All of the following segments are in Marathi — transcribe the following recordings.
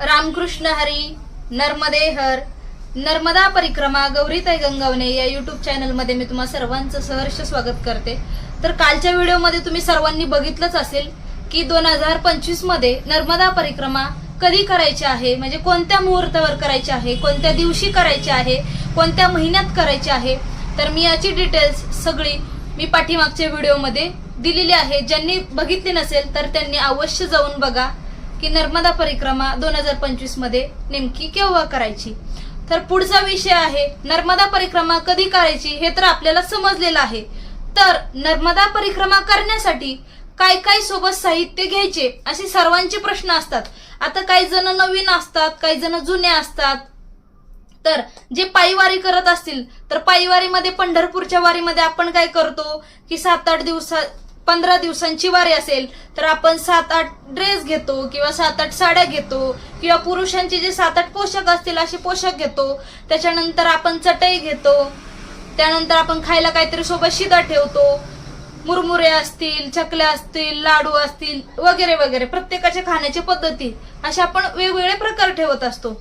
रामकृष्ण हरी नर्मदे हर नर्मदा परिक्रमा गौरीताई गंगावणे या युट्यूब चॅनलमध्ये मी तुम्हा सर्वांचं सहर्ष स्वागत करते. तर कालच्या व्हिडिओमध्ये तुम्ही सर्वांनी बघितलंच असेल की दोन हजार पंचवीसमध्ये नर्मदा परिक्रमा कधी करायची आहे? म्हणजे कोणत्या मुहूर्तावर करायची आहे? कोणत्या दिवशी करायची आहे? कोणत्या महिन्यात करायची आहे? तर मी याची डिटेल्स सगळी मी पाठीमागच्या व्हिडिओमध्ये दिलेली आहे. ज्यांनी बघितली नसेल तर त्यांनी अवश्य जाऊन बघा. की नर्मदा परिक्रमा दोन हजार पंचवीसमध्ये नेमकी केव्हा करायची? तर पुढचा विषय आहे नर्मदा परिक्रमा कधी करायची हे तर आपल्याला समजलेलं आहे. तर नर्मदा परिक्रमा करण्यासाठी काय काय सोबत साहित्य घ्यायचे असे सर्वांचे प्रश्न असतात. आता काही जण नवीन असतात काही जण जुने असतात. तर जे पायीवारी करत असतील तर पायीवारीमध्ये पंढरपूरच्या वारीमध्ये आपण काय करतो? की सात आठ दिवसा पंधरा दिवसांची वारी असेल तर आपण सात आठ ड्रेस घेतो किंवा सात आठ साड्या घेतो किंवा पुरुषांचे जे सात आठ पोशाख असतील असे पोशाख घेतो. त्याच्यानंतर आपण चटई घेतो. त्यानंतर आपण खायला काहीतरी सोबत शिदा ठेवतो. मुरमुरे असतील चकल्या असतील लाडू असतील वगैरे वगैरे प्रत्येकाच्या खाण्याची पद्धती असे आपण वेगवेगळे प्रकार ठेवत असतो.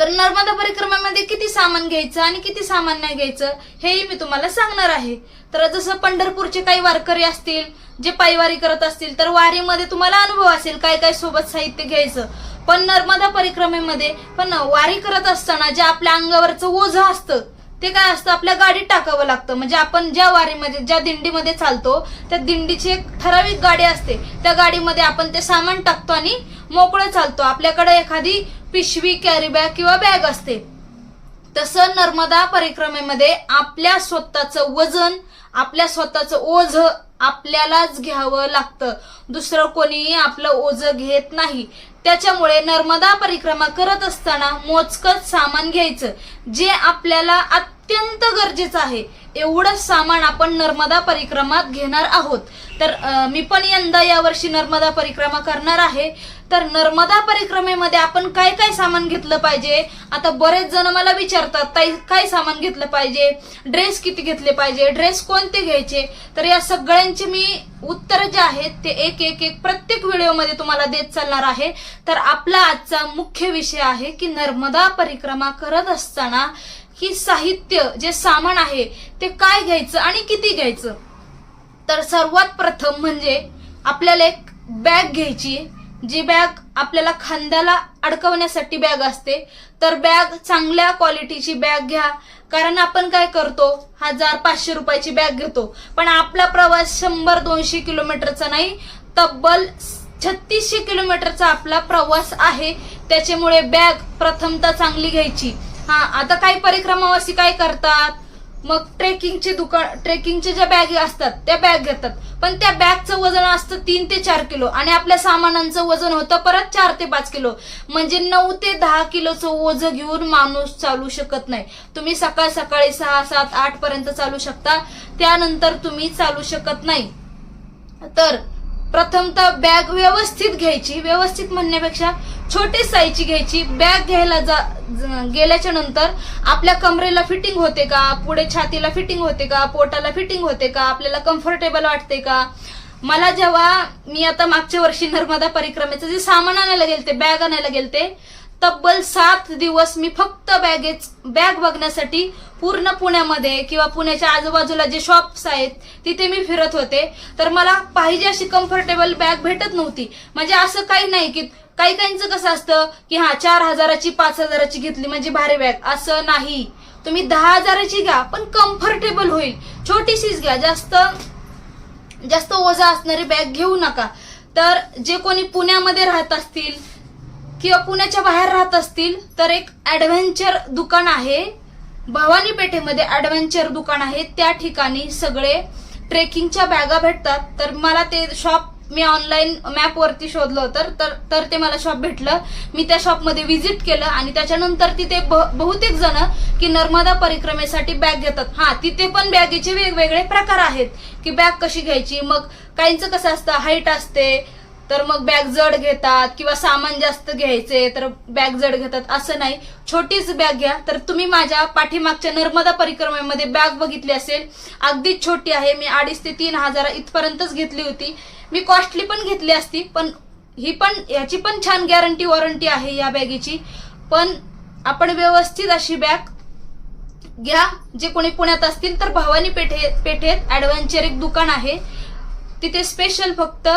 तर नर्मदा परिक्रमामध्ये किती सामान घ्यायचं आणि किती सामान नाही घ्यायचं हेही मी तुम्हाला सांगणार आहे. तर जसं पंढरपूरचे काही वारकरी असतील जे पायवारी करत असतील तर वारीमध्ये तुम्हाला अनुभव असेल काय काय सोबत साहित्य घ्यायचं. पण नर्मदा परिक्रमेमध्ये पण वारी करत असताना जे आपल्या अंगावरचं ओझं असतं ते काय असतं? आपल्या गाडीत टाकावं लागतं. म्हणजे आपण ज्या वारीमध्ये ज्या दिंडीमध्ये चालतो त्या दिंडीची एक ठराविक गाडी असते. त्या गाडीमध्ये आपण ते सामान टाकतो आणि मोकळं चालतो. आपल्याकडे एखादी पिशवी कॅरीबॅग किंवा बॅग असते. तसं नर्मदा परिक्रमेमध्ये आपल्या स्वतःचं वजन आपल्या स्वतःचं ओझ आपल्यालाच घ्यावं लागतं. दुसरं कोणीही आपलं ओझ घेत नाही. त्याच्यामुळे नर्मदा परिक्रमा करत असताना मोजकच सामान घ्यायचं जे आपल्याला अत्यंत गरजेचं आहे. एवढंच सामान आपण नर्मदा परिक्रमात घेणार आहोत. तर मी पण यंदा यावर्षी नर्मदा परिक्रमा करणार आहे. तर नर्मदा परिक्रमेमध्ये आपण काय काय सामान घेतलं पाहिजे? आता बरेच जण मला विचारतात ताई काय सामान घेतलं पाहिजे? ड्रेस किती घेतले पाहिजे? ड्रेस कोणते घ्यायचे? तर या सगळ्यांची मी उत्तर जे आहेत ते एक एक एक प्रत्येक व्हिडिओमध्ये तुम्हाला देत चालणार आहे. तर आपला आजचा मुख्य विषय आहे की नर्मदा परिक्रमा करत असताना ही साहित्य जे सामान आहे ते काय घ्यायचं आणि किती घ्यायचं? तर सर्वात प्रथम म्हणजे आपल्याला एक बॅग घ्यायची जी बॅग आपल्याला खांद्याला अडकवण्यासाठी बॅग असते तर बॅग चांगल्या क्वालिटीची बॅग घ्या. कारण आपण काय करतो हजार पाचशे रुपयाची बॅग घेतो. पण आपला प्रवास शंभर दोनशे किलोमीटरचा नाही तब्बल छत्तीसशे किलोमीटरचा आपला प्रवास आहे. त्याच्यामुळे बॅग प्रथमतः चांगली घ्यायची. हा आता काही परिक्रमावासी काय करतात? मग ट्रेकिंगचे दुकान ट्रेकिंगचे ज्या बॅग असतात त्या बॅग घेतात. पण त्या बॅगचं वजन असतं तीन ते चार किलो आणि आपल्या सामानांचं वजन होतं परत चार ते पाच किलो. म्हणजे नऊ ते दहा किलोचं ओझं घेऊन माणूस चालू शकत नाही. तुम्ही सकाळ सकाळी सहा सात आठ पर्यंत चालू शकता. त्यानंतर तुम्ही चालू शकत नाही. तर प्रथमतः बॅग व्यवस्थित घ्यायची. व्यवस्थित म्हणण्यापेक्षा छोटी साईजची घ्यायची. बॅग घ्यायला जा ज- गेल्याच्यानंतर आपल्या कमरेला फिटिंग होते का? पुढे छातीला फिटिंग होते का? पोटाला फिटिंग होते का? आपल्याला कम्फर्टेबल वाटते का? मला जेव्हा मी आता मागच्या वर्षी नर्मदा परिक्रमेचं जे सामान आणायला गेलते बॅग आणायला गेलते तब्बल सात दिवस मी फक्त बॅगेच बॅग बघण्यासाठी पूर्ण पुण्यामध्ये किंवा पुण्याच्या आजूबाजूला जे शॉप्स आहेत तिथे मी फिरत होते. तर मला पाहिजे अशी कम्फर्टेबल बॅग भेटत नव्हती. म्हणजे असं काही नाही की काही काहींचं कसं असतं की हा चार हजाराची पाच हजाराची घेतली म्हणजे भारी बॅग असं नाही. तुम्ही दहा हजाराची घ्या पण कम्फर्टेबल होईल. छोटीशीच घ्या. जास्त जास्त ओझा असणारी बॅग घेऊ नका. तर जे कोणी पुण्यामध्ये राहत असतील किंवा पुण्याच्या बाहेर राहत असतील तर एक ऍडव्हेंचर दुकान आहे. भवानी पेठेमध्ये ऍडव्हेंचर दुकान आहे. त्या ठिकाणी सगळे ट्रेकिंगच्या बॅगा भेटतात. तर मला ते शॉप मी ऑनलाईन मॅपवरती शोधलं होतं. तर तर ते मला शॉप भेटलं. मी त्या शॉपमध्ये व्हिजिट केलं आणि त्याच्यानंतर तिथे बहुतेक जण की नर्मदा परिक्रमेसाठी बॅग घेतात. हा तिथे पण बॅगेचे वेगवेगळे प्रकार आहेत. की बॅग कशी घ्यायची? मग काहींचं कसं असतं? हाईट असते. तर मग बॅग जड घेतात किंवा सामान जास्त घ्यायचे तर बॅग जड घेतात असं नाही. छोटीच बॅग घ्या. तर तुम्ही माझ्या पाठीमागच्या नर्मदा परिक्रमेमध्ये बॅग बघितली असेल. अगदीच छोटी आहे. मी अडीच ते तीन हजार इथपर्यंतच घेतली होती. मी कॉस्टली पण घेतली असती पण ही पण याची पण छान गॅरंटी वॉरंटी आहे या बॅगेची. पण आपण व्यवस्थित अशी बॅग घ्या. जे कोणी पुण्यात असतील तर भवानी पेठे पेठेत ऍडव्हेंचर एक दुकान आहे. तिथे स्पेशल फक्त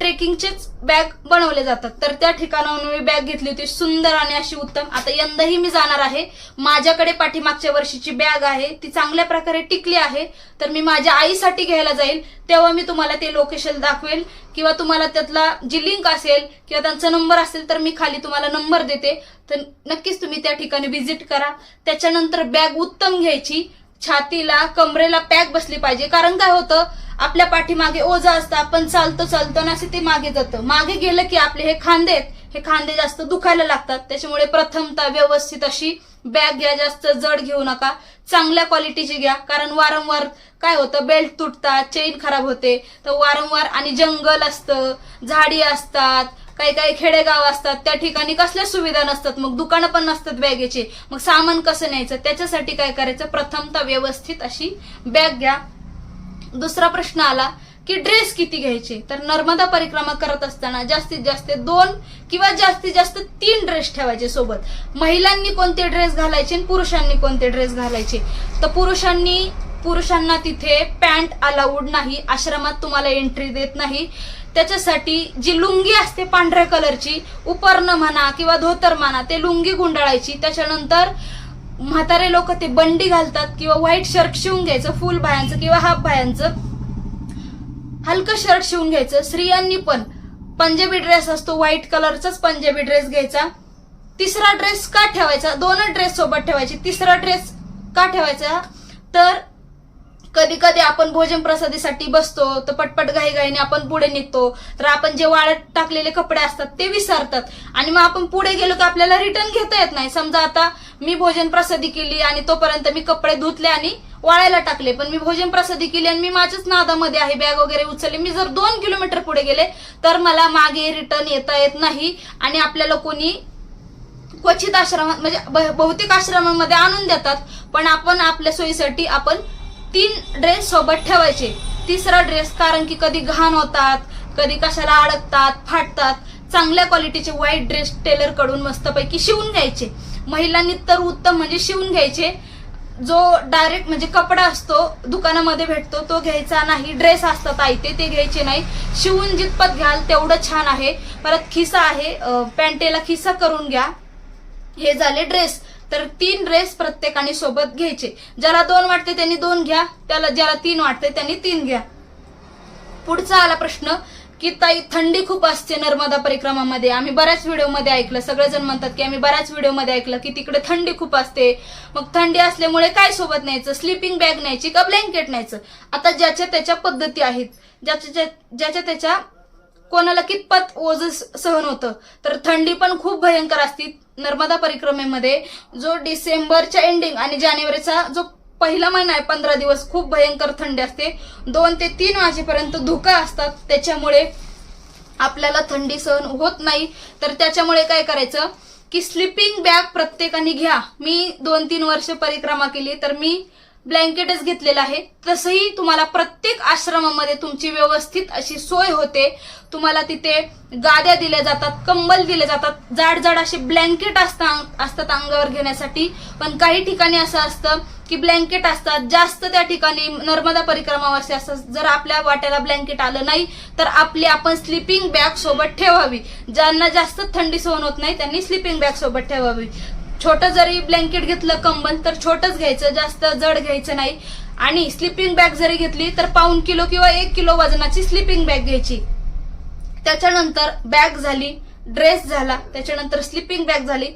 ट्रेकिंगचेच बॅग बनवले जातात. तर त्या ठिकाणाहून मी बॅग घेतली होती सुंदर आणि अशी उत्तम. आता यंदाही मी जाणार आहे. माझ्याकडे पाठीमागच्या वर्षीची बॅग आहे. ती चांगल्या प्रकारे टिकली आहे. तर मी माझ्या आईसाठी घ्यायला जाईल. तेव्हा मी तुम्हाला ते लोकेशन दाखवेल किंवा तुम्हाला त्यातला जी लिंक असेल किंवा त्यांचा नंबर असेल तर मी खाली तुम्हाला नंबर देते. तर नक्कीच तुम्ही त्या ठिकाणी व्हिजिट करा. त्याच्यानंतर बॅग उत्तम घ्यायची. छातीला कमरेला पॅक बसली पाहिजे. कारण काय होतं? आपल्या पाठीमागे ओझं असतं आपण चालतो चालतो ना असे ते मागे जातं. मागे गेलं की आपले हे खांदे आहेत हे खांदे जास्त दुखायला लागतात. त्याच्यामुळे प्रथमतः व्यवस्थित अशी बॅग घ्या जास्त जड घेऊ नका. चांगल्या क्वालिटीची घ्या कारण वारंवार काय होतं बेल्ट तुटतात चेन खराब होते. तर वारंवार आणि जंगल असतं झाडी असतात काही काही खेडेगाव असतात त्या ठिकाणी कसल्या सुविधा नसतात. मग दुकानं पण नसतात बॅगेचे. मग सामान कसं न्यायचं? त्याच्यासाठी काय करायचं? प्रथमतः व्यवस्थित अशी बॅग घ्या. दुसरा प्रश्न आला की ड्रेस किती घ्यायचे? तर नर्मदा परिक्रमा करत असताना जास्तीत जास्त दोन किंवा जास्तीत जास्त तीन ड्रेस ठेवायचे सोबत. महिलांनी कोणते ड्रेस घालायचे आणि पुरुषांनी कोणते ड्रेस घालायचे? तर पुरुषांनी पुरुषांना तिथे पॅन्ट अलाउड नाही आश्रमात तुम्हाला एंट्री देत नाही. त्याच्यासाठी जी लुंगी असते पांढऱ्या कलरची उपर्ण म्हणा किंवा धोतर म्हणा ते लुंगी गुंडाळायची. त्याच्यानंतर म्हातारे लोक ते बंडी घालतात किंवा व्हाईट शर्ट शिवून घ्यायचं फुल भायांचं किंवा हाफ बायांचं. हलकं शर्ट शिवून घ्यायचं. स्त्रियांनी पण पंजाबी ड्रेस असतो व्हाईट कलरचाच पंजाबी ड्रेस घ्यायचा. तिसरा ड्रेस का ठेवायचा? दोनच ड्रेस सोबत ठेवायचे. तिसरा ड्रेस का ठेवायचा? तर कधी कधी आपण भोजन प्रसादीसाठी बसतो तर पटपट घाईघाईने आपण पुढे निघतो. तर आपण जे वाळत टाकलेले कपडे असतात ते विसरतात. आणि मग आपण पुढे गेलो की आपल्याला रिटर्न घेता येत नाही. समजा आता मी भोजन प्रसादी केली आणि तोपर्यंत मी कपडे धुतले आणि वाळायला टाकले. पण मी भोजन प्रसादी केली आणि मी माझ्याच नादामध्ये आहे बॅग वगैरे उचलली. मी जर दोन किलोमीटर पुढे गेले तर मला मागे रिटर्न येता येत नाही. आणि आपल्याला कोणी क्वचित आश्रमात म्हणजे ब- बहुतेक आश्रमामध्ये आणून देतात. पण आपण आपल्या सोयीसाठी आपण तीन ड्रेस सोबत ठेवायचे. तिसरा ड्रेस कारण की कधी घाण होतात कधी कशाला अडकतात फाटतात चांगल्या क्वालिटीचे व्हाईट ड्रेस टेलरकडून मस्तपैकी शिवून घ्यायचे. महिलांनी तर उत्तम म्हणजे शिवून घ्यायचे. जो डायरेक्ट म्हणजे कपडा असतो दुकानामध्ये भेटतो तो घ्यायचा नाही. ड्रेस असतात आयते ते घ्यायचे नाही. शिवून जितपत घ्याल तेवढं छान आहे. परत खिसा आहे पॅन्टेला खिसा करून घ्या. हे झाले ड्रेस तर तीन ड्रेस प्रत्येकाने सोबत घ्यायचे. ज्याला दोन वाटते त्यांनी दोन घ्या त्याला ज्याला तीन वाटते त्यांनी तीन घ्या. पुढचा आला प्रश्न की ताई थंडी खूप असते नर्मदा परिक्रमामध्ये. आम्ही बऱ्याच व्हिडिओमध्ये ऐकलं. सगळेजण म्हणतात की आम्ही बऱ्याच व्हिडिओमध्ये ऐकलं की तिकडे थंडी खूप असते. मग थंडी असल्यामुळे काय सोबत न्यायचं? स्लीपिंग बॅग न्यायची का ब्लँकेट न्यायचं? आता ज्याच्या त्याच्या पद्धती आहेत. ज्याच्या ज्या- ज्याच्या त्याच्या कोणाला कितपत ओझ सहन होतं? तर थंडी पण खूप भयंकर असती. नर्मदा परिक्रमेमध्ये जो डिसेंबरच्या एंडिंग आणि जानेवारीचा जो पहिला महिना आहे पंधरा दिवस खूप भयंकर थंडी असते. दोन ते तीन वाजेपर्यंत धुका असतात. त्याच्यामुळे आपल्याला थंडी सहन होत नाही. तर त्याच्यामुळे काय करायचं की स्लिपिंग बॅग प्रत्येकाने घ्या. मी दोन तीन वर्ष परिक्रमा केली तर मी ब्लँकेटच घेतलेलं आहे. तसंही तुम्हाला प्रत्येक आश्रमामध्ये तुमची व्यवस्थित अशी सोय होते. तुम्हाला तिथे गाद्या दिल्या जातात कंबल दिले जातात. जाड जाड असे ब्लँकेट असतात असतात अंगावर घेण्यासाठी. पण काही ठिकाणी असं असतं की ब्लँकेट असतात. जास्त त्या ठिकाणी नर्मदा परिक्रमावरती असतात. जर आपल्या वाट्याला ब्लँकेट आलं नाही तर आपली आपण स्लिपिंग बॅग सोबत ठेवावी. ज्यांना जास्त थंडी सहन होत नाही त्यांनी स्लिपिंग बॅग सोबत ठेवावी. छोटं जरी ब्लँकेट घेतलं कंबल तर छोटंच घ्यायचं जास्त जड घ्यायचं नाही. आणि स्लिपिंग बॅग जरी घेतली तर पाऊन किलो किंवा एक किलो वजनाची स्लिपिंग बॅग घ्यायची. त्याच्यानंतर बॅग झाली ड्रेस झाला त्याच्यानंतर स्लिपिंग बॅग झाली.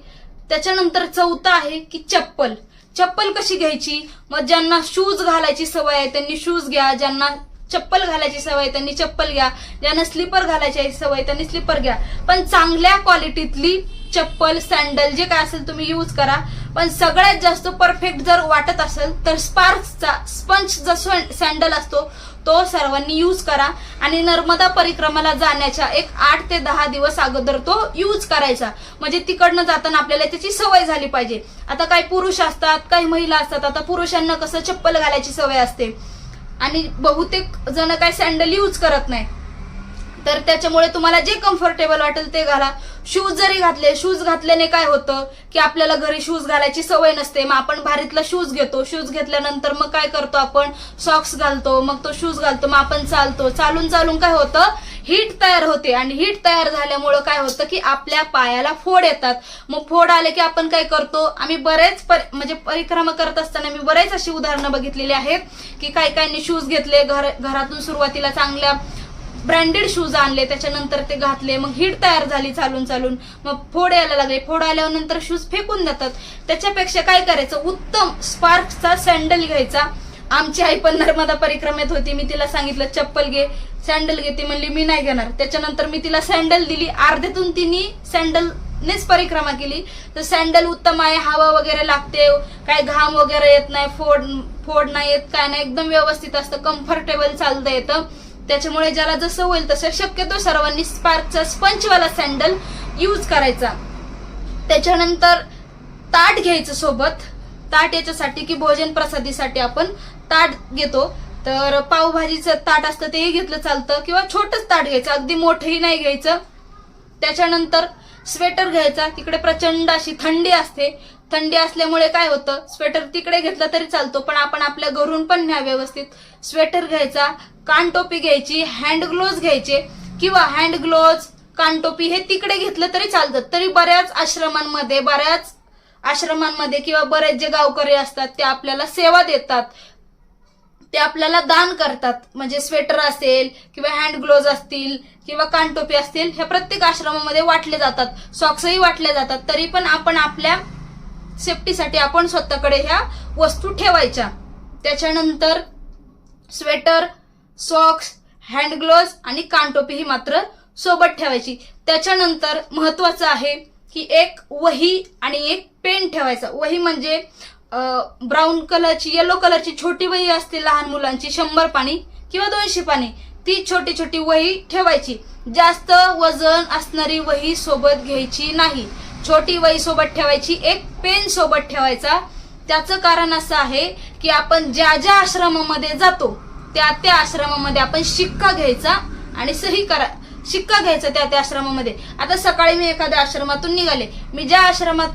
त्याच्यानंतर चौथं आहे की चप्पल. चप्पल कशी घ्यायची? मग ज्यांना शूज घालायची सवय आहे त्यांनी शूज घ्या. ज्यांना चप्पल घालायची सवय त्यांनी चप्पल घ्या. ज्यांना स्लीपर घालायची सवय त्यांनी स्लीपर घ्या. पण चांगल्या क्वालिटीतली चप्पल सँडल जे काय असेल तुम्ही यूज करा. पण सगळ्यात जास्त परफेक्ट जर वाटत असेल तर स्पार्क्सचा स्पंज जो सँडल असतो तो सर्वांनी यूज करा. आणि नर्मदा परिक्रमाला जाण्याच्या एक आठ ते दहा दिवस अगोदर तो यूज करायचा. म्हणजे तिकडनं जाताना आपल्याला त्याची सवय झाली पाहिजे. आता काही पुरुष असतात काही महिला असतात. आता पुरुषांना कसं चप्पल घालायची सवय असते? आणि बहुतेक जण काय सँडल यूज करत नाही. तर त्याच्यामुळे तुम्हाला जे कम्फर्टेबल वाटेल ते घाला. शूज जरी घातले शूज घातल्याने काय होतं की आपल्याला घरी शूज घालायची सवय नसते. मग आपण भारीतला शूज घेतो. शूज घेतल्यानंतर मग काय करतो आपण? सॉक्स घालतो. मग तो शूज घालतो. मग आपण चालतो. चालून चालून काय होतं? हीट तयार होते. आणि हीट तयार झाल्यामुळं काय होतं की आपल्या पायाला फोड येतात. मग फोड आले की आपण काय करतो? आम्ही बरेच पर- म्हणजे परिक्रमा करत असताना मी बरेच अशी उदाहरणं बघितलेली आहेत की काही काहींनी शूज घेतले. घर घरातून सुरुवातीला चांगल्या ब्रँडेड शूज आणले त्याच्यानंतर ते घातले मग हीट तयार झाली चालून चालून. मग फोड यायला लागले. फोड आल्यावर नंतर शूज फेकून जातात त्याच्यापेक्षा काय करायचं? उत्तम स्पार्कचा सँडल घ्यायचा. आमची आई पण नर्मदा परिक्रमेत होती. मी तिला सांगितलं चप्पल घे सँडल घे. ती म्हणली मी नाही घेणार. त्याच्यानंतर मी तिला सँडल दिली. अर्ध्यातून तिने सँडलनेच परिक्रमा केली. तर सँडल उत्तम आहे. हवा वगैरे लागते. काय घाम वगैरे येत नाही. फोड फोड नाही येत काय नाही. एकदम व्यवस्थित असतं. कम्फर्टेबल चालतं येतं. त्याच्यामुळे ज्याला जसं होईल तसं शक्यतो सर्वांनी स्पार्कचा स्पंचवाला सँडल यूज करायचा. त्याच्यानंतर ताट घ्यायचं सोबत. ताट याच्यासाठी की भोजन प्रसादीसाठी आपण ताट घेतो. तर पावभाजीचं ताट असतं तेही घेतलं चालतं किंवा छोटंच ताट घ्यायचं अगदी मोठंही नाही घ्यायचं. त्याच्यानंतर स्वेटर घ्यायचा. तिकडे प्रचंड अशी थंडी असते. थंडी असल्यामुळे काय होतं? स्वेटर तिकडे घेतलं तरी चालतो पण आपण आपल्या घरून पण न्या व्यवस्थित. स्वेटर घ्यायचा कानटोपी घ्यायची हँड ग्लोव्ज घ्यायचे किंवा हँड ग्लोव्ज कानटोपी हे तिकडे घेतलं तरी चालतं. तरी बऱ्याच आश्रमांमध्ये बऱ्याच आश्रमांमध्ये किंवा बरेच जे गावकरी असतात ते आपल्याला सेवा देतात. ते आपल्याला दान करतात. म्हणजे स्वेटर असेल किंवा हँड ग्लोव्ज असतील किंवा कानटोपी असतील हे प्रत्येक आश्रमामध्ये वाटले जातात. सॉक्सही वाटले जातात. तरी पण आपण आपल्या सेफ्टीसाठी आपण स्वतःकडे ह्या वस्तू ठेवायच्या. त्याच्यानंतर स्वेटर सॉक्स हँड ग्लोव्स आणि कानटोपी ही मात्र सोबत ठेवायची. त्याच्यानंतर महत्वाचं आहे की एक वही आणि एक पेन ठेवायचा. वही म्हणजे ब्राऊन कलरची येलो कलरची छोटी वही असते लहान मुलांची शंभर पाणी किंवा दोनशे पाणी. ती छोटी छोटी वही ठेवायची. जास्त वजन असणारी वही सोबत घ्यायची नाही. छोटी वही सोबत ठेवायची एक पेन सोबत ठेवायचा. त्याचं कारण असं आहे की आपण ज्या ज्या आश्रमामध्ये जातो त्या त्या आश्रमामध्ये आपण शिक्का घ्यायचा आणि सही करा शिक्का घ्यायचा त्या त्या आश्रमामध्ये. आता सकाळी मी एखाद्या आश्रमातून निघाले. मी ज्या आश्रमात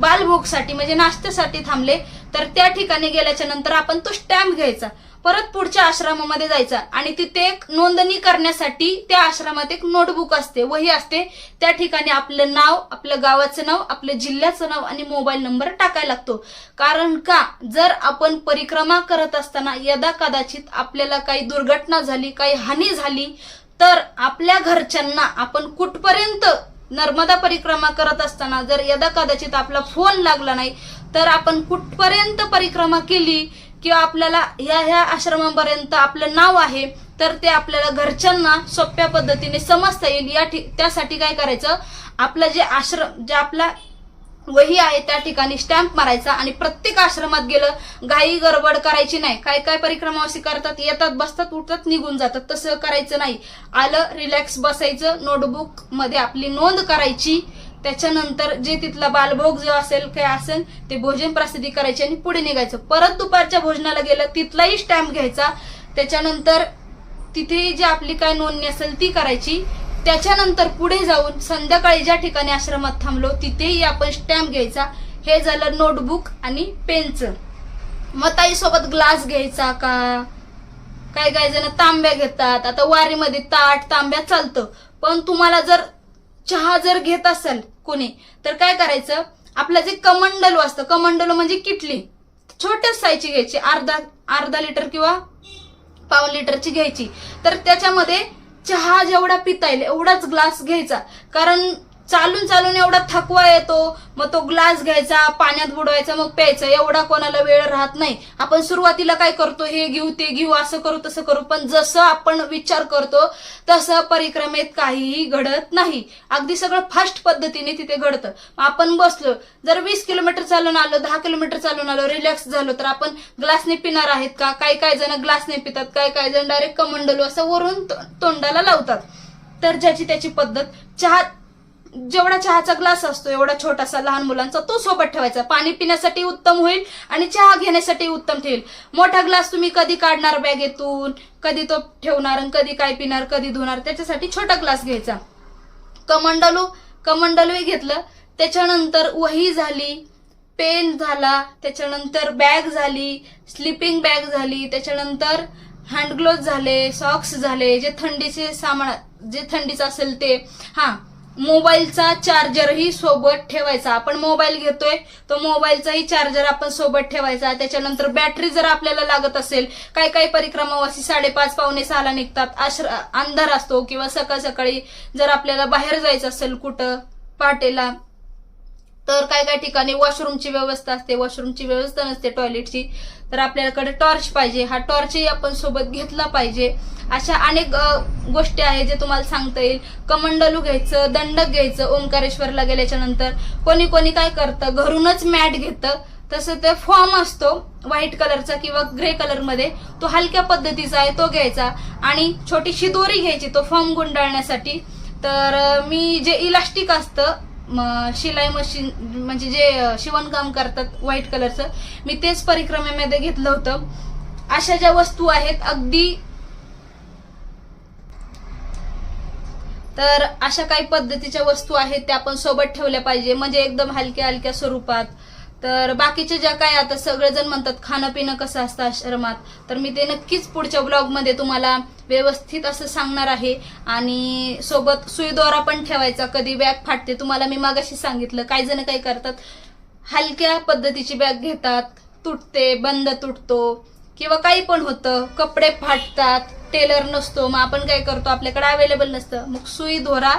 बालभोगसाठी म्हणजे नाश्त्यासाठी थांबले तर त्या ठिकाणी गेल्याच्यानंतर आपण तो स्टॅम्प घ्यायचा. परत पुढच्या आश्रमामध्ये जायचा. आणि तिथे एक नोंदणी करण्यासाठी त्या आश्रमात एक नोटबुक असते. वही असते. त्या ठिकाणी आपलं नाव आपलं गावाचं नाव आपलं जिल्ह्याचं नाव आणि मोबाईल नंबर टाकायला लागतो. कारण का? जर आपण परिक्रमा करत असताना यदा कदाचित आपल्याला काही दुर्घटना झाली काही हानी झाली तर आपल्या घरच्यांना आपण कुठपर्यंत नर्मदा परिक्रमा करत असताना जर यदा कदाचित आपला फोन लागला नाही तर आपण कुठपर्यंत परिक्रमा केली? किंवा आपल्याला ह्या ह्या आश्रमापर्यंत आपलं नाव आहे तर ते आपल्याला घरच्यांना सोप्या पद्धतीने समजता येईल. या त्यासाठी काय करायचं? आपलं जे आश्रम जे आपला वही आहे त्या ठिकाणी स्टॅम्प मारायचा आणि प्रत्येक आश्रमात गेलं घाई गडबड करायची नाही. काय काय परिक्रमावासी करतात येतात बसतात उठतात निघून जातात. तसं करायचं नाही. आलं रिलॅक्स बसायचं नोटबुकमध्ये आपली नोंद करायची. त्याच्यानंतर जे तिथला बालभोग जो असेल काय असेल ते भोजन प्रसिद्धी करायची आणि पुढे निघायचं. परत दुपारच्या भोजनाला गेलं तिथलाही स्टॅम्प घ्यायचा. त्याच्यानंतर तिथे जी आपली काय नोंदणी असेल ती करायची. त्याच्यानंतर पुढे जाऊन संध्याकाळी ज्या ठिकाणी आश्रमात थांबलो तिथेही आपण स्टॅम्प घ्यायचा. हे झालं नोटबुक आणि पेनचं मग ताईसोबत ग्लास घ्यायचा का? काय काय जण तांब्या घेतात. आता वारीमध्ये ताट तांब्या चालतं. पण तुम्हाला जर चहा जर घेत असाल कोणी तर काय करायचं? आपलं जे कमंडलू असतं कमंडलू म्हणजे किटली. छोट्याच साईजची घ्यायची अर्धा अर्धा लिटर किंवा पाऊन लिटरची घ्यायची. तर त्याच्यामध्ये चहा जेवढा पिता येईल एवढाच ग्लास घ्यायचा. कारण चालून चालून एवढा थकवा येतो मग तो ग्लास घ्यायचा पाण्यात बुडवायचा मग प्यायचा. एवढा कोणाला वेळ राहत नाही. आपण सुरुवातीला काय करतो हे घेऊ ते घेऊ असं करू तसं करू. पण जसं आपण विचार करतो तसं परिक्रमेत काहीही घडत नाही. अगदी सगळं फास्ट पद्धतीने तिथे घडतं. मग आपण बसलो जर वीस किलोमीटर चालून आलो दहा किलोमीटर चालून आलो रिलॅक्स झालो तर आपण ग्लासने पिणार आहेत का? काही काही जण ग्लासने पितात काही काही जण डायरेक्ट कमंडलू असं वरून तोंडाला लावतात. तर ज्याची त्याची पद्धत चहा जेवढा चहाचा ग्लास असतो एवढा छोटासा लहान मुलांचा तो सोबत ठेवायचा. पाणी पिण्यासाठी उत्तम होईल आणि चहा घेण्यासाठी उत्तम ठेवेल. मोठा ग्लास तुम्ही कधी काढणार बॅगेतून? कधी तो ठेवणार आणि कधी काय पिणार कधी धुणार? त्याच्यासाठी छोटा ग्लास घ्यायचा. कमंडलू कमंडलूही घेतलं. त्याच्यानंतर वही झाली पेन झाला त्याच्यानंतर बॅग झाली स्लिपिंग बॅग झाली त्याच्यानंतर हँडग्लोव्ह झाले सॉक्स झाले जे थंडीचे सामान जे थंडीचं असेल ते. हां मोबाईलचा चार्जरही सोबत ठेवायचा. आपण मोबाईल घेतोय तो मोबाईलचाही चार्जर आपण सोबत ठेवायचा. त्याच्यानंतर बॅटरी जर आपल्याला लागत असेल काही काही परिक्रमावासी साडेपाच पावणे सहाला निघतात. आश्र अंधार असतो किंवा सकाळ सकाळी जर आपल्याला बाहेर जायचं असेल कुठं पहाटेला तर काय काय ठिकाणी वॉशरूमची व्यवस्था असते वॉशरूमची व्यवस्था नसते टॉयलेटची तर आपल्याकडे टॉर्च पाहिजे हा टॉर्चही आपण सोबत घेतला पाहिजे. अशा अनेक गोष्टी आहेत जे तुम्हाला सांगता येईल. कमंडलू घ्यायचं दंडक घ्यायचं ओंकारेश्वरला गेल्याच्यानंतर कोणी कोणी काय करतं घरूनच मॅट घेतं. तसं ते फॉर्म असतो व्हाईट कलरचा किंवा ग्रे कलरमध्ये तो हलक्या पद्धतीचा आहे तो घ्यायचा. आणि छोटीशी दोरी घ्यायची तो फॉर्म गुंडाळण्यासाठी. तर मी जे इलास्टिक असतं शिलाई मशीन म्हणजे जे शिवणकाम करतात व्हाईट कलरचं मी तेच परिक्रमेमध्ये घेतलं होतं. अशा ज्या वस्तू आहेत अगदी तर अशा काही पद्धतीच्या वस्तू आहेत त्या आपण सोबत ठेवल्या पाहिजे. म्हणजे एकदम हलक्या हलक्या स्वरूपात तर बाकीचे ज्या काय आता सगळेजण म्हणतात खाणं पिणं कसं असतं आश्रमात तर मी ते नक्कीच पुढच्या ब्लॉगमध्ये तुम्हाला व्यवस्थित असं सांगणार आहे. आणि सोबत सुईद्वारा पण ठेवायचा कधी बॅग फाटते तुम्हाला मी मागाशी सांगितलं काही जण काय करतात हलक्या पद्धतीची बॅग घेतात तुटते बंद तुटतो किंवा काही पण होतं कपडे फाटतात टेलर नसतो मग आपण काय करतो आपल्याकडे अवेलेबल नसतं. मग सुई दोरा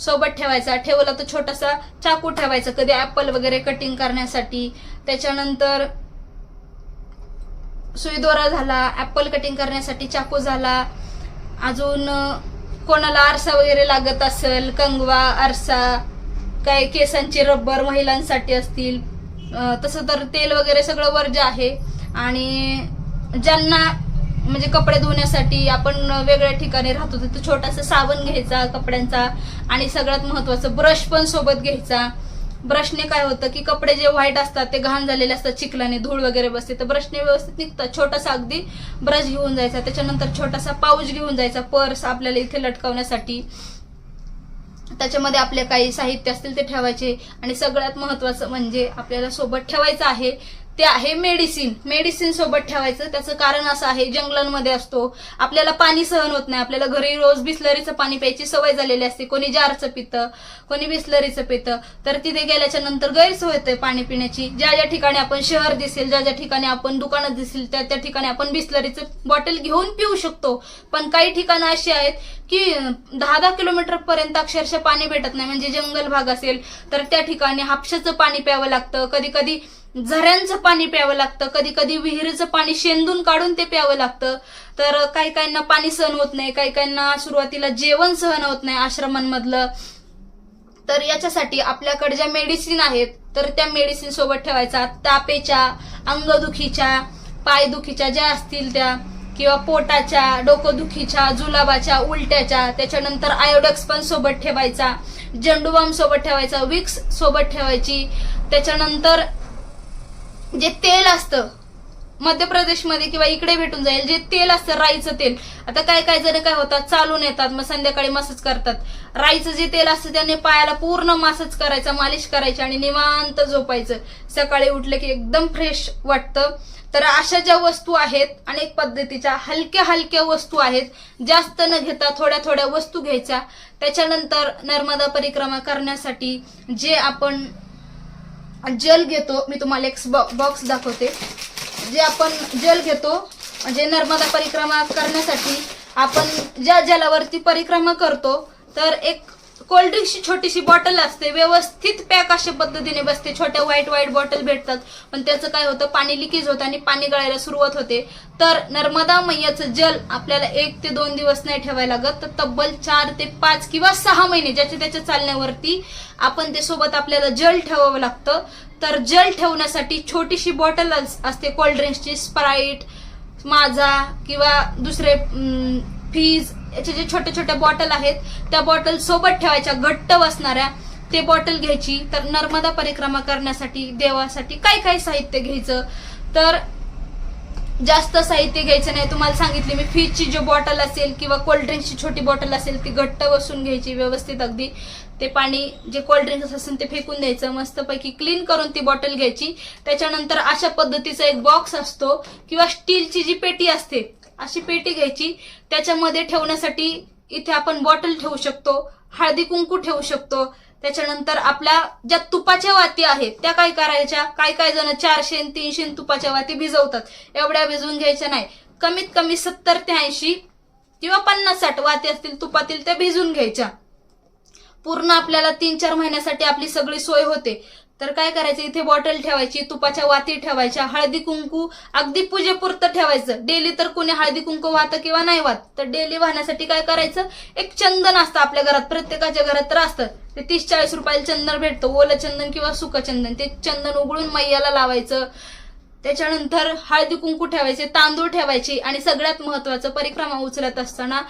सोबत ठेवायचा. ठेवला तर छोटासा चाकू ठेवायचा. कधी ऍपल वगैरे कटिंग करण्यासाठी. त्याच्यानंतर सुईदोरा झाला ऍपल कटिंग करण्यासाठी चाकू झाला. अजून कोणाला आरसा वगैरे लागत असेल कंगवा आरसा काय केसांचे रब्बर महिलांसाठी असतील तसं तर तेल वगैरे सगळं वर्ज आहे. आणि ज्यांना म्हणजे कपडे धुण्यासाठी आपण वेगळ्या ठिकाणी राहतो तिथं छोटासा साबण घ्यायचा कपड्यांचा आणि सगळ्यात महत्वाचं ब्रश पण सोबत घ्यायचा. ब्रशने काय होतं की कपडे जे व्हाईट असतात ते घाण झालेले असतात चिखलाने धूळ वगैरे बसते तर ब्रशने व्यवस्थित निघतात. छोटासा अगदी ब्रश घेऊन जायचा त्याच्यानंतर छोटासा पाऊच घेऊन जायचा पर्स आपल्याला इथे लटकवण्यासाठी. त्याच्यामध्ये आपले काही साहित्य असतील ते ठेवायचे. आणि सगळ्यात महत्वाचं म्हणजे आपल्याला सोबत ठेवायचं आहे ते आहे मेडिसिन मेडिसिन सोबत ठेवायचं. त्याचं कारण असं आहे जंगलांमध्ये असतो. आपल्याला पाणी सहन होत नाही. आपल्याला घरी रोज बिस्लरीचं पाणी प्यायची सवय झालेली असते. कोणी जारचं पितं कोणी बिस्लरीचं पितं. तर तिथे गेल्याच्यानंतर गैरसोय होते पाणी पिण्याची. ज्या ज्या ठिकाणी आपण शहर दिसेल ज्या ज्या ठिकाणी आपण दुकानात दिसेल त्या त्या ठिकाणी आपण बिस्लरीचं बॉटल घेऊन पिऊ शकतो. पण काही ठिकाणं अशी आहेत की दहा दहा किलोमीटर पर्यंत अक्षरशः पाणी भेटत नाही. म्हणजे जंगल भाग असेल तर त्या ठिकाणी हापशाचं पाणी प्यावं लागतं. कधी कधी झऱ्यांचं पाणी प्यावं लागतं. कधी कधी विहिरीचं पाणी शेंदून काढून ते प्यावं लागतं. तर काही काहींना पाणी सहन होत नाही. काही काहींना सुरुवातीला जेवण सहन होत नाही आश्रमांमधलं. तर याच्यासाठी आपल्याकडे ज्या मेडिसिन आहेत तर त्या मेडिसिन सोबत ठेवायचा. तापेच्या अंगदुखीच्या पायदुखीच्या ज्या असतील त्या. किंवा पोटाच्या डोकोदुखीच्या जुलाबाच्या उलट्याच्या त्याच्यानंतर आयोडेक्स पण सोबत ठेवायचा झेंडूबाम सोबत ठेवायचा विक्स सोबत ठेवायची. त्याच्यानंतर जे तेल असतं मध्य प्रदेशमध्ये किंवा इकडे भेटून जाईल जे तेल असतं राईचं तेल. आता काय काय जण काय होतात चालून येतात मग संध्याकाळी मसाज करतात. राईचं जे तेल असतं त्याने पायाला पूर्ण मसाज करायचा मालिश करायची आणि निवांत झोपायचं. सकाळी उठलं की एकदम फ्रेश वाटतं. तर अशा ज्या वस्तू आहेत अनेक पद्धतीच्या हलक्या हलक्या वस्तू आहेत जास्त न घेता थोड्या थोड्या वस्तू घ्यायच्या. त्याच्यानंतर नर्मदा परिक्रमा करण्यासाठी जे आपण जल घेतो मी तुम्हाला एक बॉक्स दाखवते. जे आपण जल घेतो म्हणजे नर्मदा परिक्रमा करण्यासाठी आपण ज्या जलावरती परिक्रमा करतो तर एक कोल्ड्रिंकची छोटीशी बॉटल असते. व्यवस्थित पॅक अशा पद्धतीने बसते. छोट्या व्हाईट व्हाईट बॉटल भेटतात. पण त्याचं काय होतं? पाणी लिकेज होतं आणि पाणी गळायला सुरुवात होते. तर नर्मदा मैयाचं जल आपल्याला एक ते दोन दिवस नाही ठेवायला लागत. तर तब्बल चार ते पाच किंवा सहा महिने ज्याच्या त्याच्या चालण्यावरती आपण ते सोबत आपल्याला जल ठेवावं लागतं. तर जल ठेवण्यासाठी छोटीशी बॉटल असते कोल्ड्रिंक्सची स्प्राईट माझा किंवा दुसरे फीज याचे जे छोटे छोटे बॉटल आहेत त्या बॉटल सोबत ठेवायच्या घट्ट बसणाऱ्या ते बॉटल घ्यायची. तर नर्मदा परिक्रमा करण्यासाठी देवासाठी काय काय साहित्य घ्यायचं. तर जास्त साहित्य घ्यायचं नाही. तुम्हाला सांगितले मी फ्रीजची जी बॉटल असेल किंवा कोल्ड्रिंक्सची छोटी बॉटल असेल ती घट्ट बसून घ्यायची व्यवस्थित अगदी. ते पाणी जे कोल्ड्रिंक्स असेल ते फेकून द्यायचं. मस्तपैकी क्लीन करून ती बॉटल घ्यायची. त्याच्यानंतर अशा पद्धतीचा एक बॉक्स असतो. किंवा स्टीलची जी पेटी असते अशी पेटी घ्यायची. त्याच्यामध्ये ठेवण्यासाठी इथे आपण बॉटल ठेवू शकतो हळदी कुंकू ठेवू शकतो. त्याच्यानंतर आपल्या ज्या तुपाच्या वाती आहेत त्या काय करायच्या? काय काय जण चारशे तीनशे तुपाच्या वाती भिजवतात. एवढ्या भिजवून घ्यायच्या नाही. कमीत कमी सत्तर ते ऐंशी किंवा पन्नास साठ वाती असतील तुपातील त्या भिजून घ्यायच्या. पूर्ण आपल्याला तीन चार महिन्यासाठी आपली सगळी सोय होते. तर काय करायचं? इथे बॉटल ठेवायची तुपाच्या वाती ठेवायच्या हळदी कुंकू अगदी पूजेपुरतं ठेवायचं. डेली तर कोणी हळदी कुंकू वाहतं किंवा नाही वाहत तर डेली वाहण्यासाठी काय करायचं? एक चंदन असतं आपल्या घरात प्रत्येकाच्या घरात तर असतं. ते तीस चाळीस रुपयाला चंदन भेटतं ओलं चंदन किंवा सुकं चंदन. ते चंदन उघडून मैयाला लावायचं. त्याच्यानंतर हळदी कुंकू ठेवायचे तांदूळ ठेवायचे आणि सगळ्यात महत्वाचं परिक्रमा उचलत असताना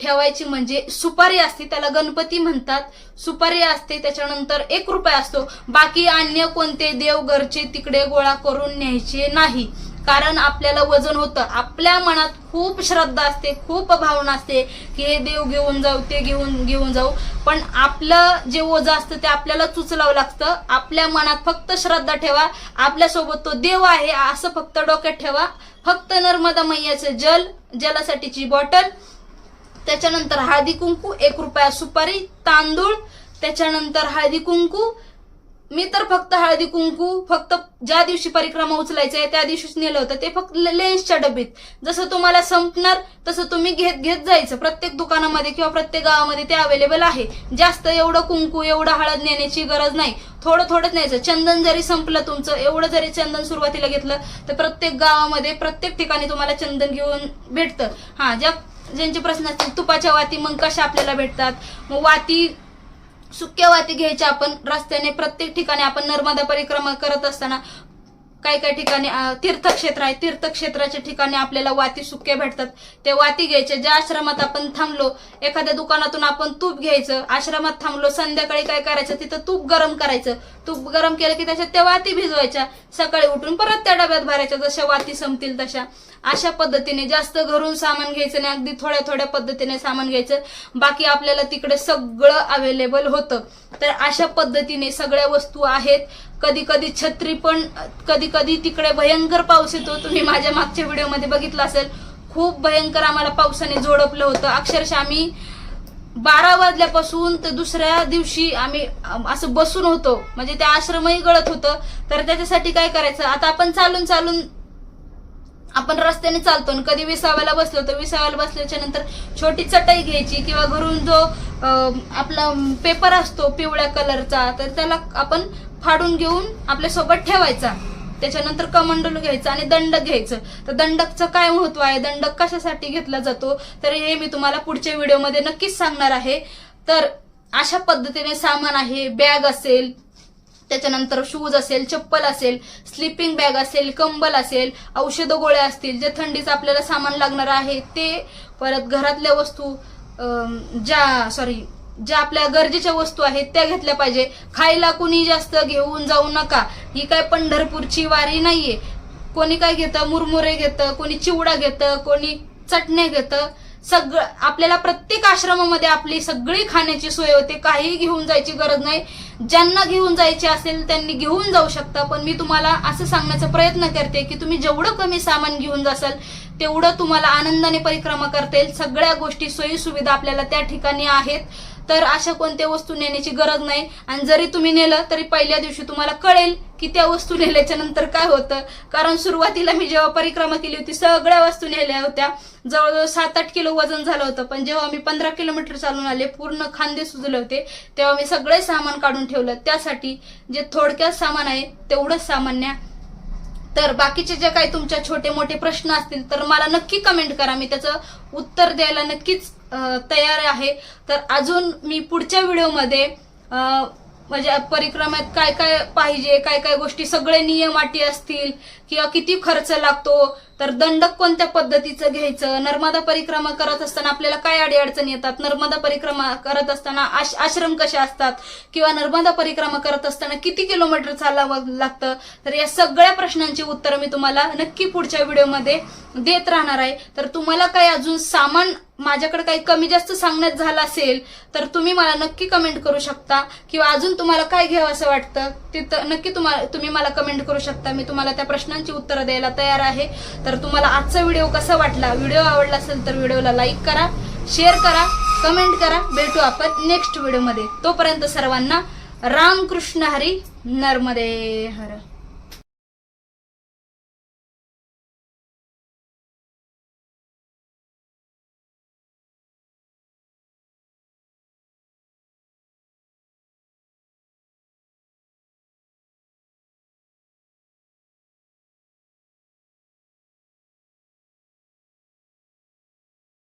ठेवायची म्हणजे सुपारी असते त्याला गणपती म्हणतात. सुपारी असते त्याच्यानंतर एक रुपया असतो. बाकी अन्य कोणते देव घरचे तिकडे गोळा करून न्यायचे नाही. कारण आपल्याला वजन होतं. आपल्या मनात खूप श्रद्धा असते खूप भावना असते की हे देव घेऊन जाऊ ते घेऊन घेऊन जाऊ. पण आपलं जे ओझं असतं ते आपल्याला चुचलावं लागतं. आपल्या मनात फक्त श्रद्धा ठेवा. आपल्यासोबत तो देव आहे असं फक्त डोक्यात ठेवा. फक्त नर्मदा मैयाचं जल जलासाठीची बॉटल त्याच्यानंतर हळदी कुंकू एक रुपया सुपारी तांदूळ त्याच्यानंतर हळदी कुंकू. मी तर फक्त हळदी कुंकू फक्त ज्या दिवशी परिक्रमा उचलायचं आहे त्या दिवशीच नेलं होतं. ते फक्त लेन्सच्या डबीत. जसं तुम्हाला संपणार तसं तुम्ही घेत घेत जायचं. प्रत्येक दुकानामध्ये किंवा प्रत्येक गावामध्ये ते अवेलेबल आहे. जास्त एवढं कुंकू एवढं हळद नेण्याची गरज नाही. थोडं थोडंच न्यायचं. चंदन जरी संपलं तुमचं एवढं जरी चंदन सुरुवातीला घेतलं तर प्रत्येक गावामध्ये प्रत्येक ठिकाणी तुम्हाला चंदन घेऊन भेटतं. हां ज्या ज्यांचे प्रश्न असतील तुपाच्या वाती मग कशा आपल्याला भेटतात? मग वाती सुक्या वाती घ्यायच्या आपण रस्त्याने प्रत्येक ठिकाणी आपण नर्मदा परिक्रमा करत असताना काही काही ठिकाणी तीर्थक्षेत्र आहे. तीर्थक्षेत्राच्या ठिकाणी आपल्याला वाती सुक्या भेटतात. ते वाती घ्यायचे. ज्या आश्रमात आपण थांबलो एखाद्या दुकानातून आपण तूप घ्यायचं. आश्रमात थांबलो संध्याकाळी काय करायचं? तिथं तूप गरम करायचं. तूप गरम केलं की त्याच्यात त्या वाती भिजवायच्या. सकाळी उठून परत त्या डब्यात भरायच्या. जशा वाती संपतील तशा. अशा पद्धतीने जास्त घरून सामान घ्यायचं नाही. अगदी थोड्या थोड्या पद्धतीने सामान घ्यायचं. बाकी आपल्याला तिकडे सगळं अवेलेबल होतं. तर अशा पद्धतीने सगळ्या वस्तू आहेत. कधी कधी छत्री पण कधी कधी तिकडे भयंकर पाऊस येतो. तुम्ही माझ्या मागच्या व्हिडिओमध्ये बघितलं असेल. खूप भयंकर आम्हाला पावसाने जोडपलं होतं. अक्षरशः आम्ही बारा वाजल्यापासून तर दुसऱ्या दिवशी आम्ही असं बसून होतो. म्हणजे ते आश्रमही गळत होतं. तर त्याच्यासाठी काय करायचं? आता आपण चालून चालून आपण रस्त्याने चालतो आणि कधी विसाव्याला बसलो तर विसाव्याला बसल्याच्या नंतर छोटी चटई घ्यायची किंवा घरून जो आपला पेपर असतो पिवळ्या कलरचा तर त्याला आपण फाडून घेऊन आपल्यासोबत ठेवायचा. त्याच्यानंतर कमंडलू घ्यायचं आणि दंडक घ्यायचं. तर दंडकचं काय महत्त्व आहे? दंडक कशासाठी घेतला जातो? तर हे मी तुम्हाला पुढच्या व्हिडिओमध्ये नक्कीच सांगणार आहे. तर अशा पद्धतीने सामान आहे बॅग असेल त्याच्यानंतर शूज असेल चप्पल असेल स्लिपिंग बॅग असेल कंबल असेल औषध गोळ्या असतील जे थंडीचं आपल्याला सामान लागणार आहे ते परत घरातल्या वस्तू ज्या सॉरी ज्या आपल्या गरजेच्या वस्तू आहेत त्या घेतल्या पाहिजे. खायला कुणी जास्त घेऊन जाऊ नका. ही काय पंढरपूरची वारी नाहीये. कोणी काय घेतं? मुरमुरे घेतं कोणी चिवडा घेतं कोणी चटण्या घेतं. सगळं आपल्याला प्रत्येक आश्रमामध्ये आपली सगळी खाण्याची सोय होते. काहीही घेऊन जायची गरज नाही. ज्यांना घेऊन जायचे असेल त्यांनी घेऊन जाऊ शकता. पण मी तुम्हाला असं सांगण्याचा प्रयत्न करते की तुम्ही जेवढं कमी सामान घेऊन जासाल तेवढं तुम्हाला आनंदाने परिक्रमा करता येईल. सगळ्या गोष्टी सोयी सुविधा आपल्याला त्या ठिकाणी आहेत. तर अशा कोणत्या वस्तू नेण्याची गरज नाही. आणि जरी तुम्ही नेलं तरी पहिल्या दिवशी तुम्हाला कळेल की त्या वस्तू नेल्याच्या नंतर काय होतं. कारण सुरुवातीला मी जेव्हा परिक्रमा केली होती सगळ्या वस्तू नेल्या होत्या. जवळजवळ सात आठ किलो वजन झालं होतं. पण जेव्हा मी पंधरा किलोमीटर चालून आले पूर्ण खांदे सुजले होते तेव्हा मी सगळे सामान काढून ठेवलं. त्यासाठी जे थोडक्यात सामान आहे तेवढंच सामान्या तर बाकीचे जे काही तुमच्या छोटे मोठे प्रश्न असतील तर मला नक्की कमेंट करा. मी त्याचं उत्तर द्यायला नक्कीच तयार आहे. तर अजून मी पुढच्या व्हिडिओमध्ये म्हणजे परिक्रमात काय काय पाहिजे काय काय गोष्टी सगळे नियम अटी असतील किंवा किती खर्च लागतो तर दंडक कोणत्या पद्धतीचं घ्यायचं? नर्मदा परिक्रमा करत असताना आपल्याला काय अडीअडचणी येतात? नर्मदा परिक्रमा करत असताना आश आश्रम कसे असतात? किंवा नर्मदा परिक्रमा करत असताना किती किलोमीटर चालावं लागतं? तर या सगळ्या प्रश्नांची उत्तरं मी तुम्हाला नक्की पुढच्या व्हिडिओमध्ये देत राहणार आहे. तर तुम्हाला काही अजून सामान माझ्याकडे काही कमी जास्त सांगण्यात झालं असेल तर तुम्ही मला नक्की कमेंट करू शकता. किंवा अजून तुम्हाला काय घ्यावं असं वाटतं तिथं नक्की तुम्हाला तुम्ही मला कमेंट करू शकता. मी तुम्हाला त्या प्रश्नांची उत्तरं द्यायला तयार आहे. तर तर तुम्हाला आजचा व्हिडिओ कसा वाटला? व्हिडिओ आवडला असेल तर व्हिडिओला लाईक करा शेअर करा कमेंट करा. भेटू आपण नेक्स्ट व्हिडिओमध्ये तोपर्यंत सर्वांना रामकृष्ण हरी नर्मदे हर.